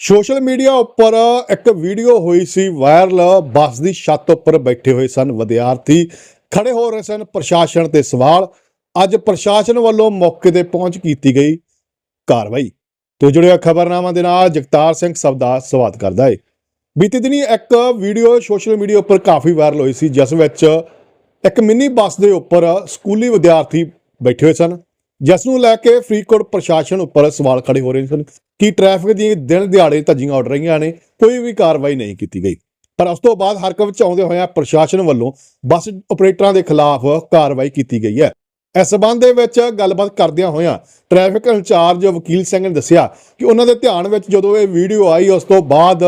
Social media ਉੱਪਰ ਇੱਕ video ਹੋਈ ਸੀ ਵਾਇਰਲ। ਬੱਸ ਦੀ ਛੱਤ ਉੱਪਰ ਬੈਠੇ ਹੋਏ ਸਨ ਵਿਦਿਆਰਥੀ। ਖੜੇ ਹੋ ਰਹੇ ਸਨ ਪ੍ਰਸ਼ਾਸਨ ਤੇ ਸਵਾਲ। ਅੱਜ ਪ੍ਰਸ਼ਾਸਨ ਵੱਲੋਂ ਮੌਕੇ ਤੇ ਪਹੁੰਚ ਕੀਤੀ ਗਈ ਕਾਰਵਾਈ। ਤੋਂ ਜੁੜਿਆ ਖਬਰਨਾਮਾ ਦੇ ਨਾਲ ਜਗਤਾਰ ਸਿੰਘ ਸਬਦਾ ਸਵਾਗਤ ਕਰਦਾ ਹੈ ਬੀਤੇ ਦਿਨੀ ਇੱਕ ਵੀਡੀਓ ਸੋਸ਼ਲ ਮੀਡੀਆ ਉੱਪਰ ਕਾਫੀ ਵਾਇਰਲ ਹੋਈ ਸੀ, ਜਿਸ ਵਿੱਚ ਇੱਕ ਮਿੰਨੀ ਬੱਸ ਦੇ ਉੱਪਰ ਸਕੂਲੀ ਵਿਦਿਆਰਥੀ ਬੈਠੇ ਹੋਏ ਸਨ, ਜਿਸ ਨੂੰ ਲੈ ਕੇ ਫਰੀਦਕੋਟ ਪ੍ਰਸ਼ਾਸਨ ਉੱਪਰ ਸਵਾਲ ਖੜੇ ਹੋ ਰਹੇ ਸਨ। ਕਿ ਟ੍ਰੈਫਿਕ ਦੀਆਂ ਦਿਨ ਦਿਹਾੜੇ ਧੱਜੀਆਂ ਉੱਡ ਰਹੀਆਂ ਨੇ, ਕੋਈ ਵੀ ਕਾਰਵਾਈ ਨਹੀਂ ਕੀਤੀ ਗਈ। ਪਰ ਉਸ ਤੋਂ ਬਾਅਦ ਹਰਕਤ ਵਿੱਚ ਆਉਂਦੇ ਹੋਇਆ ਪ੍ਰਸ਼ਾਸਨ ਵੱਲੋਂ ਬੱਸ ਆਪਰੇਟਰਾਂ ਦੇ ਖਿਲਾਫ ਕਾਰਵਾਈ ਕੀਤੀ ਗਈ ਹੈ। ਇਸ ਸਬੰਧ ਦੇ ਵਿੱਚ ਗੱਲਬਾਤ ਕਰਦਿਆਂ ਹੋਇਆਂ ਟ੍ਰੈਫਿਕ ਇੰਚਾਰਜ ਵਕੀਲ ਸਿੰਘ ਨੇ ਦੱਸਿਆ ਕਿ ਉਹਨਾਂ ਦੇ ਧਿਆਨ ਵਿੱਚ ਜਦੋਂ ਇਹ ਵੀਡੀਓ ਆਈ, ਉਸ ਤੋਂ ਬਾਅਦ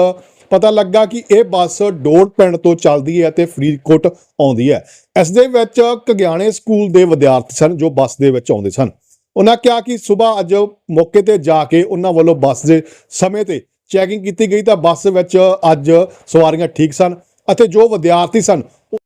ਪਤਾ ਲੱਗਾ ਕਿ ਇਹ ਬੱਸ ਡੋਰ ਪਿੰਡ ਤੋਂ ਚੱਲਦੀ ਹੈ ਤੇ ਫਰੀਦਕੋਟ ਆਉਂਦੀ ਹੈ। ਇਸ ਦੇ ਵਿੱਚ ਕਗਿਆਣੇ ਸਕੂਲ ਦੇ ਵਿਦਿਆਰਥੀ ਸਨ ਜੋ ਬੱਸ ਦੇ ਵਿੱਚ ਆਉਂਦੇ ਸਨ। ਉਹਨਾਂ ਕਿਹਾ ਕਿ ਸਵੇਰ ਅੱਜ ਮੌਕੇ ਤੇ ਜਾ ਕੇ ਉਹਨਾਂ ਵੱਲੋਂ ਬੱਸ ਦੇ ਸਮੇਂ ਤੇ ਚੈਕਿੰਗ ਕੀਤੀ ਗਈ ਤਾਂ ਬੱਸ ਵਿੱਚ ਅੱਜ ਸਵਾਰੀਆਂ ਠੀਕ ਸਨ ਅਤੇ ਜੋ ਵਿਦਿਆਰਥੀ ਸਨ,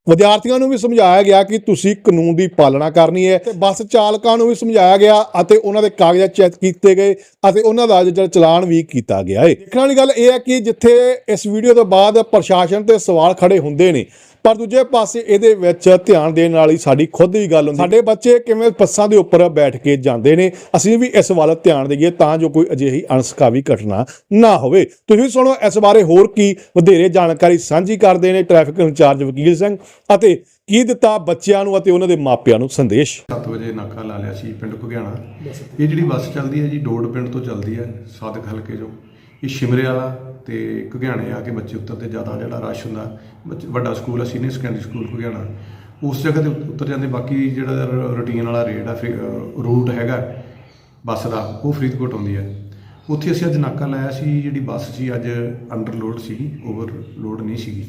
ਵਿਦਿਆਰਥੀਆਂ ਨੂੰ ਵੀ ਸਮਝਾਇਆ ਗਿਆ ਕਿ ਤੁਸੀਂ ਕਾਨੂੰਨ ਦੀ ਪਾਲਣਾ ਕਰਨੀ ਹੈ ਤੇ ਬੱਸ ਚਾਲਕਾਂ ਨੂੰ ਵੀ ਸਮਝਾਇਆ ਗਿਆ ਅਤੇ ਉਹਨਾਂ ਦੇ ਕਾਗਜ਼ਾਤ ਚੈੱਕ ਕੀਤੇ ਗਏ ਅਤੇ ਉਹਨਾਂ ਦਾ ਜਿਹੜਾ ਚਲਾਨ ਵੀ ਕੀਤਾ ਗਿਆ ਹੈ। ਦੇਖਣ ਵਾਲੀ ਗੱਲ ਇਹ ਹੈ ਕਿ ਜਿੱਥੇ ਇਸ ਵੀਡੀਓ ਤੋਂ ਬਾਅਦ ਪ੍ਰਸ਼ਾਸਨ ਤੇ ਸਵਾਲ ਖੜੇ ਹੁੰਦੇ ਨੇ ਪਰ ਦੂਜੇ ਪਾਸੇ ਇਹਦੇ ਵਿੱਚ ਧਿਆਨ ਦੇਣ ਵਾਲੀ ਸਾਡੀ ਖੁਦ ਦੀ ਗੱਲ ਹੁੰਦੀ ਸਾਡੇ ਬੱਚੇ ਕਿਵੇਂ ਬੱਸਾਂ ਦੇ ਉੱਪਰ ਬੈਠ ਕੇ ਜਾਂਦੇ ਨੇ, ਅਸੀਂ ਵੀ ਇਸ ਵੱਲ ਧਿਆਨ ਦੇਈਏ ਤਾਂ ਜੋ ਕੋਈ ਅਜਿਹੀ ਅਣਸਕਾਵੀ ਘਟਨਾ ਨਾ ਹੋਵੇ। ਤੁਸੀਂ ਸੁਣੋ, ਇਸ ਬਾਰੇ ਹੋਰ ਕੀ ਵਧੇਰੇ ਜਾਣਕਾਰੀ ਸਾਂਝੀ ਕਰਦੇ ਨੇ ਟ੍ਰੈਫਿਕ ਇੰਚਾਰਜ ਵਕੀਲ ਸਿੰਘ ਅਤੇ ਕੀ ਦਿੱਤਾ ਬੱਚਿਆਂ ਨੂੰ ਅਤੇ ਉਹਨਾਂ ਦੇ ਮਾਪਿਆਂ ਨੂੰ ਸੰਦੇਸ਼? 7 ਵਜੇ ਨਾਕਾ ਲਾ ਲਿਆ ਸੀ ਪਿੰਡ ਘੁਗਿਆਣਾ। ਇਹ ਜਿਹੜੀ ਬੱਸ ਚੱਲਦੀ ਹੈ ਜੀ ਡੋੜ ਪਿੰਡ ਤੋਂ ਚੱਲਦੀ ਹੈ, ਸਾਦਕ ਹਲਕੇ ਚੋਂ। ਇਹ ਸ਼ਿਮਰੇ ਵਾਲਾ ਤੇ ਘੁਗਿਆਣੇ ਆ ਕੇ ਬੱਚੇ ਉੱਤਰਦੇ, ਜ਼ਿਆਦਾ ਜਿਹੜਾ ਰਸ਼ ਹੁੰਦਾ, ਬੱਚੇ- ਵੱਡਾ ਸਕੂਲ ਹੈ ਸੀਨੀਅਰ ਸੈਕੰਡਰੀ ਸਕੂਲ ਘੁਗਿਆਣਾ ਉਸ ਜਗ੍ਹਾ ਤੇ ਉਤਰ ਜਾਂਦੇ, ਬਾਕੀ ਜਿਹੜਾ ਰੂਟੀਨ ਵਾਲਾ ਰੇਟ ਆ ਰੂਟ ਹੈਗਾ, ਬੱਸ ਦਾ, ਉਹ ਫਰੀਦਕੋਟ ਆਉਂਦੀ ਹੈ ਉੱਥੇ ਅਸੀਂ ਅੱਜ ਨਾਕਾ ਲਾਇਆ ਸੀ, ਜਿਹੜੀ ਬੱਸ ਸੀ, ਅੱਜ ਅੰਡਰ ਲੋਡ ਸੀਗੀ ਓਵਰ ਲੋਡ ਨਹੀਂ ਸੀਗੀ।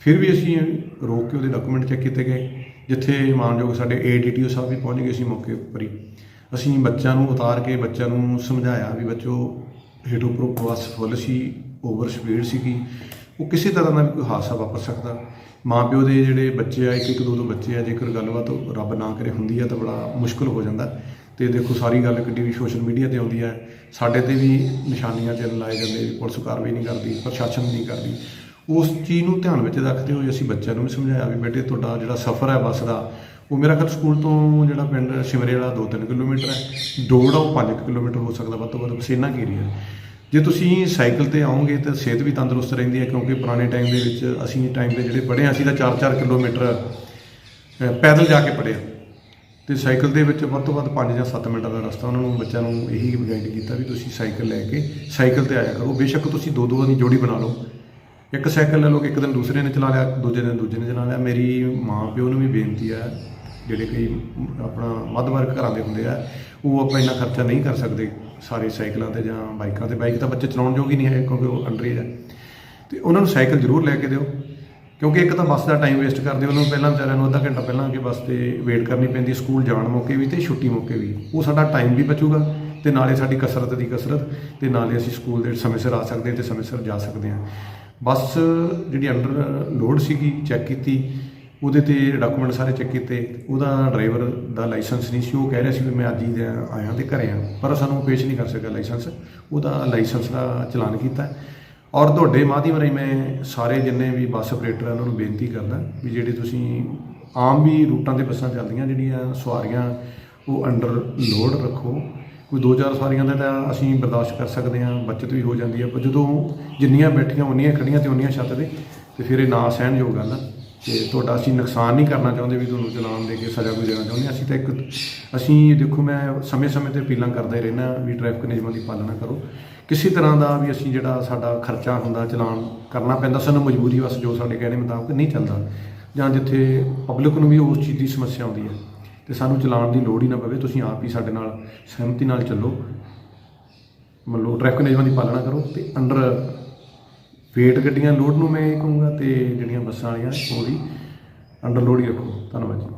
ਫਿਰ ਵੀ ਅਸੀਂ ਰੋਕ ਕੇ ਉਹਦੇ ਡਾਕੂਮੈਂਟ ਚੈੱਕ ਕੀਤੇ ਗਏ, ਜਿੱਥੇ ਮਾਨਯੋਗ ਸਾਡੇ ਏਡੀਟੀਓ ਸਾਹਿਬ ਵੀ ਪਹੁੰਚ ਗਏ ਸੀ ਮੌਕੇ ਉੱਪਰ ਹੀ। ਅਸੀਂ ਬੱਚਿਆਂ ਨੂੰ ਉਤਾਰ ਕੇ, ਬੱਚਿਆਂ ਨੂੰ ਸਮਝਾਇਆ ਵੀ ਬੱਚੋ ਹੇਠ ਉੱਪਰੋਂ ਬੱਸ ਫੁੱਲ ਸੀ ਓਵਰ ਸਪੀਡ ਸੀਗੀ। ਉਹ ਕਿਸੇ ਤਰ੍ਹਾਂ ਦਾ ਵੀ ਕੋਈ ਹਾਦਸਾ ਵਾਪਰ ਸਕਦਾ। ਮਾਂ ਪਿਓ ਦੇ ਜਿਹੜੇ ਬੱਚੇ ਆ ਇੱਕ ਇੱਕ ਦੋ ਦੋ ਬੱਚੇ ਆ, ਜੇਕਰ ਗੱਲਬਾਤ ਰੱਬ ਨਾ ਕਰੇ ਹੁੰਦੀ ਆ, ਤਾਂ ਬੜਾ ਮੁਸ਼ਕਲ ਹੋ ਜਾਂਦਾ। ਤੇ ਦੇਖੋ, ਸਾਰੀ ਗੱਲ ਕਿੱਡੀ ਵੀ ਸੋਸ਼ਲ ਮੀਡੀਆ ਤੇ ਆਉਂਦੀ ਹੈ ਸਾਡੇ ਤੇ ਵੀ ਨਿਸ਼ਾਨੀਆਂ ਚਿੰਨ੍ਹ ਲਾਏ ਜਾਂਦੇ ਪੁਲਿਸ ਕਾਰਵਾਈ ਨਹੀਂ ਕਰਦੀ, ਪ੍ਰਸ਼ਾਸਨ ਨਹੀਂ ਕਰਦੀ। ਉਸ ਚੀਜ਼ ਨੂੰ ਧਿਆਨ ਵਿੱਚ ਰੱਖਦੇ ਹੋਏ ਅਸੀਂ ਬੱਚਿਆਂ ਨੂੰ ਵੀ ਸਮਝਾਇਆ ਵੀ ਬੇਟੇ, ਤੁਹਾਡਾ ਜਿਹੜਾ ਸਫ਼ਰ ਹੈ ਬੱਸ ਦਾ ਉਹ ਮੇਰਾ ਖਿਆਲ ਸਕੂਲ ਤੋਂ ਜਿਹੜਾ ਪਿੰਡ ਸ਼ਿਮਰੇ ਵਾਲਾ 2-3 ਕਿਲੋਮੀਟਰ ਹੈ ਡੋੜ ਆ, ਉਹ 5 ਕਿਲੋਮੀਟਰ ਹੋ ਸਕਦਾ, ਵੱਧ ਤੋਂ ਵੱਧ ਬਸ ਇੰਨਾ ਏਰੀਆ ਜੇ ਤੁਸੀਂ ਸਾਈਕਲ ਤੇ ਆਓਗੇ ਤਾਂ ਸਿਹਤ ਵੀ ਤੰਦਰੁਸਤ ਰਹਿੰਦੀ ਹੈ, ਕਿਉਂਕਿ ਪੁਰਾਣੇ ਟਾਈਮ ਦੇ ਵਿੱਚ ਅਸੀਂ ਟਾਈਮ ਤੇ ਜਿਹੜੇ ਪੜ੍ਹੇ ਅਸੀਂ ਤਾਂ 4-4 ਕਿਲੋਮੀਟਰ ਪੈਦਲ ਜਾ ਕੇ ਪੜ੍ਹਿਆ ਹਾਂ। ਤੇ ਸਾਈਕਲ ਦੇ ਵਿੱਚ ਵੱਧ ਤੋਂ ਵੱਧ 5 ਜਾਂ 7 ਮਿੰਟਾਂ ਦਾ ਰਸਤਾ ਉਹਨਾਂ ਨੂੰ ਬੱਚਿਆਂ ਨੂੰ ਇਹੀ ਗਾਈਡ ਕੀਤਾ ਵੀ ਤੁਸੀਂ ਸਾਈਕਲ ਲੈ ਕੇ ਸਾਈਕਲ ਤੇ ਆਇਆ ਕਰੋ। ਬੇਸ਼ੱਕ ਤੁਸੀਂ ਦੋ ਦੋ ਦੀ ਜੋੜੀ ਬਣਾ ਲਓ। ਇੱਕ ਸਾਈਕਲ ਲੈ ਲਓ, ਇੱਕ ਦਿਨ ਦੂਸਰੇ ਨੇ ਚਲਾ ਲਿਆ, ਦੂਜੇ ਦਿਨ ਦੂਜੇ ਨੇ ਚਲਾ ਲਿਆ। ਮੇਰੀ ਮਾਂ ਪਿਓ ਨੂੰ ਵੀ ਬੇਨਤੀ ਹੈ ਜਿਹੜੇ ਕਈ ਆਪਣਾ ਮੱਧ ਵਰਗ ਘਰਾਂ ਦੇ ਹੁੰਦੇ ਆ, ਉਹ ਆਪਾਂ ਇੰਨਾ ਖਰਚਾ ਨਹੀਂ ਕਰ ਸਕਦੇ ਸਾਰੇ ਸਾਈਕਲਾਂ ਤੇ ਜਾਂ ਬਾਈਕਾਂ ਤੇ। ਬਾਈਕ ਤਾਂ ਬੱਚੇ ਚਲਾਉਣ ਯੋਗ ਹੀ ਨਹੀਂ ਹੈ, ਕਿਉਂਕਿ ਉਹ ਅੰਡਰੇਜ ਹੈ ਤੇ ਉਹਨਾਂ ਨੂੰ ਸਾਈਕਲ ਜ਼ਰੂਰ ਲੈ ਕੇ ਦਿਓ, ਕਿਉਂਕਿ ਇੱਕ ਤਾਂ ਬੱਸ ਦਾ ਟਾਈਮ ਵੇਸਟ ਕਰਦੇ ਉਹਨਾਂ ਨੂੰ ਪਹਿਲਾਂ ਵਿਚਾਰਿਆਂ ਨੂੰ ਅੱਧਾ ਘੰਟਾ ਪਹਿਲਾਂ ਕਿ ਬੱਸ ਤੇ ਵੇਟ ਕਰਨੀ ਪੈਂਦੀ, ਸਕੂਲ ਜਾਣ ਮੌਕੇ ਵੀ ਤੇ ਛੁੱਟੀ ਮੌਕੇ ਵੀ। ਉਹ ਸਾਡਾ ਟਾਈਮ ਵੀ ਬਚੂਗਾ ਤੇ ਨਾਲੇ ਸਾਡੀ ਕਸਰਤ ਦੀ ਕਸਰਤ ਤੇ ਨਾਲੇ ਅਸੀਂ ਸਕੂਲ ਦੇ ਸਮੇਂ ਸਿਰ ਆ ਸਕਦੇ ਹਾਂ ਤੇ ਸਮੇਂ ਸਿਰ ਜਾ ਸਕਦੇ ਹਾਂ। ਬੱਸ ਜਿਹੜੀ ਅੰਡਰ ਲੋਡ ਸੀਗੀ ਚੈੱਕ ਕੀਤੀ ਉਹਦੇ ਤੇ ਡਾਕੂਮੈਂਟ ਸਾਰੇ ਚੈੱਕ ਕੀਤੇ, ਉਹਦਾ ਡਰਾਈਵਰ ਦਾ ਲਾਇਸੈਂਸ ਨਹੀਂ ਸੀ, ਉਹ ਕਹਿ ਰਿਹਾ ਸੀ ਵੀ ਮੈਂ ਅੱਜ ਹੀ ਆਇਆ ਤੇ ਘਰੇ ਆ, ਪਰ ਸਾਨੂੰ ਉਹ ਪੇਸ਼ ਨਹੀਂ ਕਰ ਸਕਿਆ ਲਾਇਸੈਂਸ ਉਹਦਾ ਲਾਇਸੈਂਸ ਦਾ ਚਲਾਨ ਕੀਤਾ। ਔਰ ਤੁਹਾਡੇ ਮਾਧਿਅਮ ਰਾਹੀਂ ਮੈਂ ਸਾਰੇ ਜਿੰਨੇ ਵੀ ਬੱਸ ਆਪਰੇਟਰ ਉਹਨਾਂ ਨੂੰ ਬੇਨਤੀ ਕਰਦਾ ਵੀ ਜਿਹੜੇ ਤੁਸੀਂ ਆਮ ਵੀ ਰੂਟਾਂ ਤੇ ਬੱਸਾਂ ਚੱਲਦੀਆਂ, ਜਿਹੜੀਆਂ ਸਵਾਰੀਆਂ ਉਹ ਅੰਡਰ ਲੋਡ ਰੱਖੋ। ਕੋਈ 2000 ਸਵਾਰੀਆਂ ਦਾ ਤਾਂ ਅਸੀਂ ਬਰਦਾਸ਼ਤ ਕਰ ਸਕਦੇ ਹਾਂ ਬਚਤ ਵੀ ਹੋ ਜਾਂਦੀ ਹੈ ਪਰ ਜਦੋਂ ਜਿੰਨੀਆਂ ਬੈਠੀਆਂ, ਉਨੀਆਂ ਖੜੀਆਂ ਤੇ ਉਨੀਆਂ ਛੱਤ ਤੇ ਤੇ ਫਿਰ ਇਹ ਨਾ ਸਹਿਣਯੋਗ ਗੱਲ ਆ। ਤੇ ਤੁਹਾਡਾ ਅਸੀਂ ਨੁਕਸਾਨ ਨਹੀਂ ਕਰਨਾ ਚਾਹੁੰਦੇ ਵੀ ਤੁਹਾਨੂੰ ਚਲਾਨ ਦੇ ਕੇ ਸਜ਼ਾ ਕੋਈ ਦੇਣਾ ਚਾਹੁੰਦੇ, ਅਸੀਂ ਤਾਂ ਇੱਕ ਅਸੀਂ ਦੇਖੋ ਮੈਂ ਸਮੇਂ-ਸਮੇਂ ਤੇ ਅਪੀਲਾਂ ਕਰਦਾ ਹੀ ਰਹਿਣਾ ਵੀ ਟ੍ਰੈਫਿਕ ਨਿਯਮਾਂ ਦੀ ਪਾਲਣਾ ਕਰੋ। ਕਿਸੇ ਤਰ੍ਹਾਂ ਦਾ ਵੀ ਅਸੀਂ ਜਿਹੜਾ ਸਾਡਾ ਖਰਚਾ ਹੁੰਦਾ ਚਲਾਨ ਕਰਨਾ ਪੈਂਦਾ, ਸਾਨੂੰ ਮਜਬੂਰੀ ਵਸ ਜੋ ਸਾਡੇ ਕਹਿਣੇ ਮੁਤਾਬਕ ਨਹੀਂ ਚੱਲਦਾ। ਜਾਂ ਜਿੱਥੇ ਪਬਲਿਕ ਨੂੰ ਵੀ ਉਸ ਚੀਜ਼ ਦੀ ਸਮੱਸਿਆ ਆਉਂਦੀ ਹੈ, ਤੇ ਸਾਨੂੰ ਚਲਾਨ ਦੀ ਲੋੜ ਹੀ ਨਾ ਪਵੇ, ਤੁਸੀਂ ਆਪ ਹੀ ਸਾਡੇ ਨਾਲ ਸਹਿਮਤੀ ਨਾਲ ਚੱਲੋ। ਮੰਨ ਲਓ ਟ੍ਰੈਫਿਕ ਨਿਯਮਾਂ ਦੀ ਪਾਲਣਾ ਕਰੋ ਤੇ ਅੰਡਰ ਵੇਟ ਗੱਡੀਆਂ ਲੋਡ ਨੂੰ ਮੈਂ ਇਹ ਕਹੂੰਗਾ ਤੇ ਜਿਹੜੀਆਂ ਬੱਸਾਂ ਵਾਲੀਆਂ ਉਹ ਵੀ ਅੰਡਰ ਲੋਡ ਹੀ ਰੱਖੋ। ਧੰਨਵਾਦ ਜੀ।